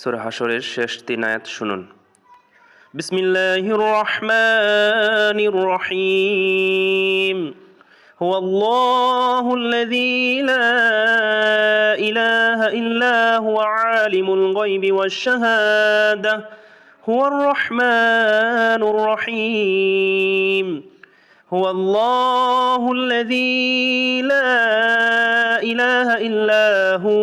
সুরা হাসরের শেষ তিন আয়াত শুনুন بسم الله الرحمن الرحيم هو الله الذي لا إله إلا هو عالم الغيب والشهادة هو الرحمن الرحيم هو الله الذي لا إله إلا هو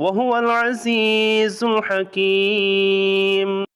وهو العزيز الحكيم.